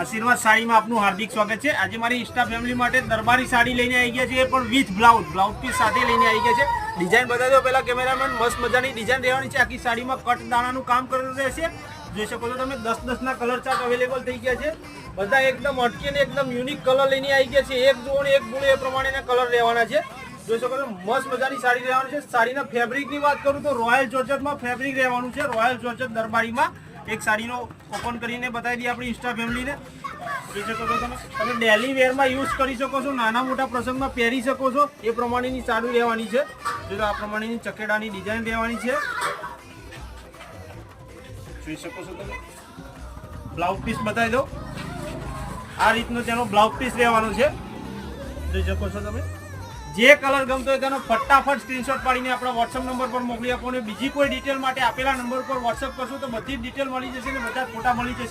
આશીર્વાદ સાડીમાં આપનું હાર્દિક સ્વાગત છે. આજે મારી ઇન્સ્ટા ફેમિલી માટે દરબારી સાડી લઈને આવી ગયા છે, એ પણ વિથ બ્લાઉઝ બ્લાઉઝ પીસ સાથે લઈને આવી ગયા છે. ડિઝાઇન બતાવજો પહેલા કેમેરામેન મસ્ત મજાની ડિઝાઇન રહેવાની છે. આખી સાડીમાં કટ દાણાનું કામ કરેલું રહેશે. જોઈ શકો છો તમે, દસ દસના કલર ચાર્ટ અવેલેબલ થઈ ગયા છે. બધા એકદમ અટકી અને એકદમ યુનિક કલર લઈને આવી ગયા છે. એક જુઓ એક ગુણ એ પ્રમાણેના કલર રહેવાના છે. જોઈ શકો છો, મસ્ત મજાની સાડી રહેવાની છે. સાડીના ફેબ્રિકની વાત કરું તો રોયલ જોર્જટમાં ફેબ્રિક રહેવાનું છે. રોયલ જોર્જટ દરબારીમાં એક સાડીનો ઓપન કરીને બતાવી દઈએ આપણી ઇન્સ્ટા ફેમિલીને જોઈ શકો છો તમે. તમે ડેલી વેરમાં યુઝ કરી શકો છો, નાના મોટા પ્રસંગમાં પહેરી શકો છો. એ પ્રમાણેની સાડી રહેવાની છે. જો આ પ્રમાણેની ચકેડાની ડિઝાઇન રહેવાની છે. જોઈ શકો છો તમે. બ્લાઉઝ પીસ બતાવી દો આ રીતનો તેનો બ્લાઉઝ પીસ રહેવાનો છે. જોઈ શકો છો તમે. જે કલર ગમતો હોય તેનો ફટાફટ સ્ક્રીનશોટ પાડીને આપણા વોટ્સઅપ નંબર પર મોકલી આપો અને બીજી કોઈ ડિટેલ માટે આપેલા નંબર પર વોટ્સઅપ કરશો તો બધી જ ડિટેલ મળી જશે અને બધા ફોટા મળી જશે.